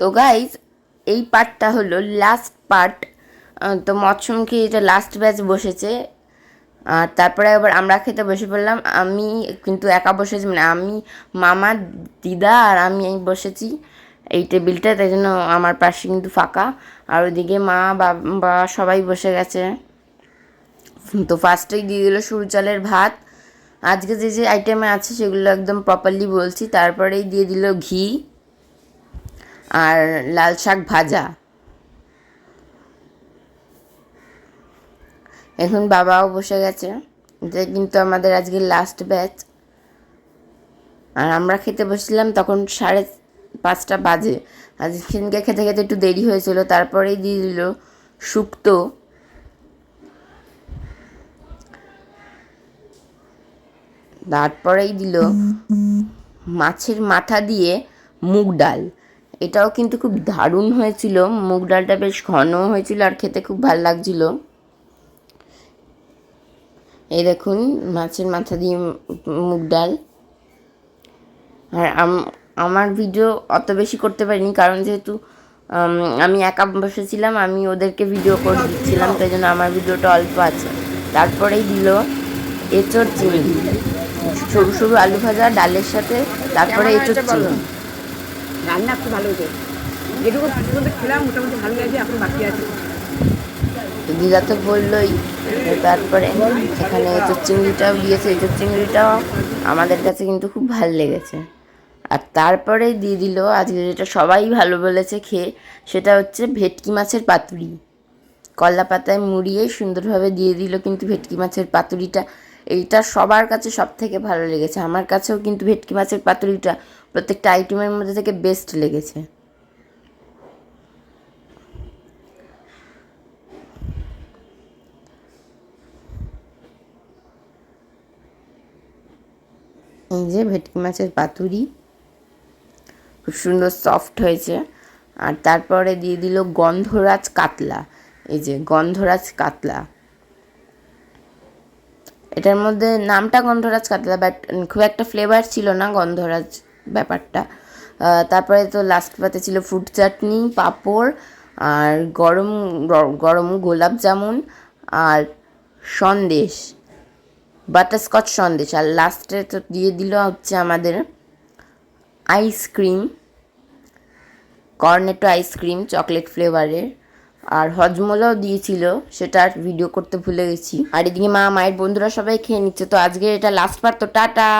তো গাইজ এই পার্টটা হলো লাস্ট পার্ট তো মৎসমুখী এটা লাস্ট ব্যাচ বসেছে আর তারপরে আবার আমরা খেতে বসে পড়লাম, আমি কিন্তু একা বসেছি মানে আমি, মামা, দিদা আর আমি এই বসেছি এই টেবিলটা তাই জন্য আমার পাশে কিন্তু ফাঁকা, আর ওইদিকে মা, বাবা সবাই বসে গেছে। তো ফার্স্টেই দিয়ে দিল চালের ভাত, আজকে যে যে আইটেমে আছে সেগুলো একদম প্রপারলি বলছি, তারপরেই দিয়ে দিল ঘি। আর লাল শাক ভাজা। এখন বাবাও বসে গেছে। এটা কিন্তু আমাদের আজকে লাস্ট ব্যাচ আর আমরা খেতে বসছিলাম তখন সাড়ে পাঁচটা বাজে। আজকে খেতে খেতে একটু দেরি হয়েছিল, তারপরেই দিয়ে দিল শুক্তো। তারপরেই দিল মাছের মাথা দিয়ে মুগ ডাল। এটাও কিন্তু খুব দারুণ হয়েছিল। মুগ ডালটা বেশ ঘন হয়েছিল আর খেতে খুব ভালো লাগছিল। এই দেখুন মাছের মাথা দিয়ে মুগ ডাল। আর আমার ভিডিও অত বেশি করতে পারিনি কারণ যেহেতু আমি একা বসেছিলাম আমি ওদেরকে ভিডিও করে দিচ্ছিলাম তাই জন্য আমার ভিডিওটা অল্প আছে। তারপরেই দিল এঁচড় চিংড়ি সরু সরু আলু ভাজা ডালের সাথে তারপরে এঁচড় চিংড়ি রান্না খুব ভালো হয়েছে। যেটুকু পর্যন্ত খেলাম, মোটামুটি ভালো লাগছে এখন বাকি আছে। দিদা তো বললোই তারপরে এখানে এঁচড় চিংড়িটাও দিয়েছে এঁচড় চিংড়িটাও আমাদের কাছে কিন্তু খুব ভালো লেগেছে। আর তারপরে দিয়ে দিল, আজকে যেটা সবাই ভালো বলেছে খেয়ে, সেটা হচ্ছে ভেটকি মাছের পাতুরি। কলা পাতায় মুড়িয়ে সুন্দরভাবে দিয়ে দিল কিন্তু ভেটকি মাছের পাতুরিটা। এইটা সবার কাছে সব থেকে ভালো লেগেছে। আমার কাছেও কিন্তু ভেটকি মাছের পাতুরিটা প্রত্যেকটা আইটেমের মধ্যে থেকে বেস্ট লেগেছে। এই যে ভেটকি মাছের পাতুরি। খুব সুন্দর সফট হয়েছে। আর তারপরে দিয়ে দিল গন্ধরাজ কাতলা। এই যে গন্ধরাজ কাতলা। এটার মধ্যে নামটা গন্ধরাজ কাতলা বাট খুব একটা ফ্লেভার ছিল না গন্ধরাজ। ব্যাপারটা। তারপরে তো লাস্ট পাতে ছিল ফুড চাটনি পাঁপড়, আর গরম গরম গোলাপ জামুন, আর সন্দেশ বাটারস্কচ সন্দেশ। আর লাস্টে তো দিয়ে দিল হচ্ছে আমাদের আইসক্রিম কর্নেটো আইসক্রিম চকলেট ফ্লেভারের আর হজমোলাও দিয়েছিল, সেটা আর ভিডিও করতে ভুলে গেছি। আর এদিকে মা, মায়ের বন্ধুরা সবাই খেয়ে নিচ্ছে, তো আজকে এটা লাস্ট পার তো টাটা!